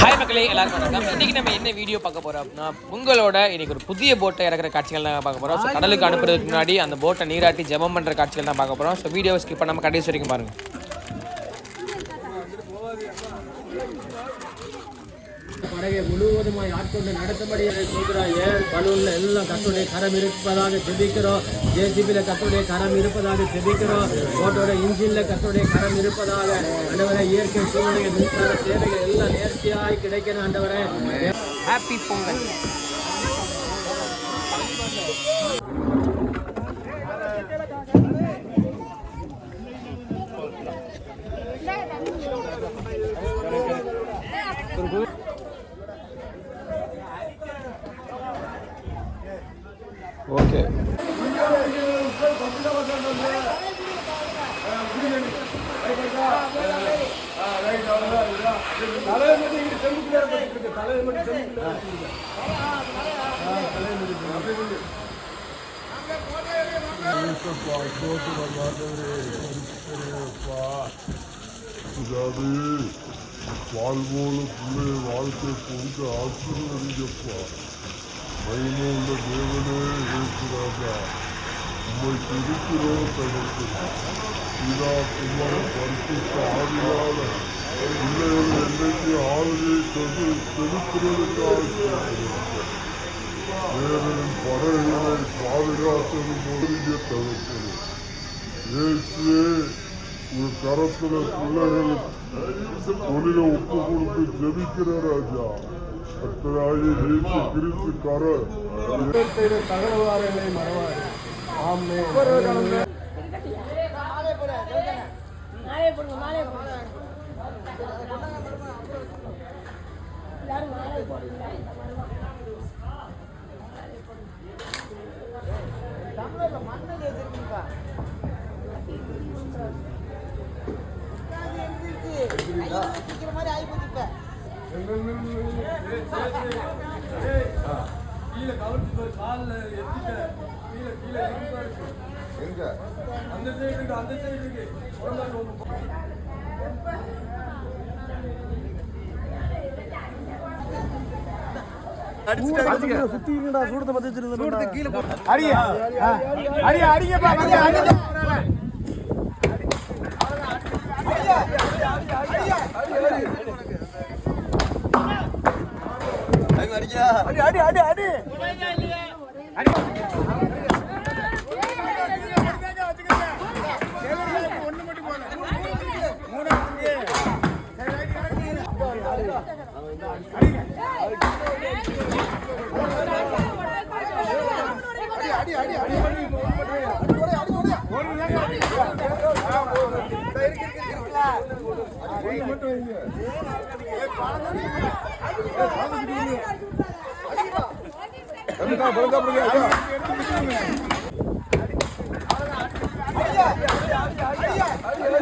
Hi மக்களே எல்லாரும் வணக்கம். இன்றைக்கி நம்ம என்ன வீடியோ பார்க்க போறோம் அப்படின்னா உங்களோட இன்னைக்கு ஒரு புதிய போட்டை இறக்குற காட்சிகள் தான் பார்க்க போகிறோம் ஸோ கடலுக்கு அனுப்புறதுக்கு முன்னாடி அந்த போட்டை நீராட்டி ஜெபம் பண்ணுற காட்சிகள் தான் பார்க்க போகிறோம் ஸோ வீடியோ ஸ்கிப் பண்ணாம கடைசி வரைக்கும் பாருங்கள் படகை முழுவதுமாய் ஆட்கொண்டு நடத்தும்படியாக சொல்கிறாயே பலூன்ல எல்லாம் கத்துடைய கரம் இருப்பதாக செபிக்கிறோம் ஜேசிபில கத்துடைய கரம் இருப்பதாக செபிக்கிறோம் போட்டோட இன்ஜின்ல கத்துடைய கரம் இருப்பதாக. ஆண்டவரை இயற்கை சூழ்நிலை மின்சார தேவைகள் எல்லாம் நேர்த்தியாய் கிடைக்கணும் ஆண்டவரை. ஹாப்பி பொங்கல் ஓகே பிதாவே பிள்ளை வாழ்க்கை கொடுத்து ஆசீர்வதிக்கப்பா மகிமுள்ள தேவனே இருக்கிறாரா உம்மை துதிக்கிறோம் தனக்கு இதா குமார பரிசுத்த ஆவியால பிள்ளைகள் என்னைக்கு ஆவியை கொண்டு திருக்கிறதுக்காக தேவனின் படைகளை பாதுகாத்தது முடிய தவிர்க்கிறது இயேசுவே ஒரு கரத்துல பிள்ளைகள் தொழில ஒப்பு கொடுத்து ஜெபிக்கிற ராஜா. கர்த்தராகிய இயேசு கிறிஸ்து கர தகவல்களை மறவாது ஆமே. மாலை போடுங்க மாலை போடுங்க எல்லாரும் மாலை போடுங்க கீழே கவனிச்சு போய் காலில் எத்திட்ட கீழே கீழே எங்க? அந்த சைடு இருக்கு அந்த சைடு இருக்கு குழந்தை சுத்திடா சூடத்தை பத்தி வச்சிருந்தா கீழே அடிய அடிய அடிங்கப்பா அடிய அடிங்க அடிய அடிய அடிய அடிய ஐயா அடி அடி அடி அடி அடி அடி அடி அடி ஐயா ஐயா ஐயா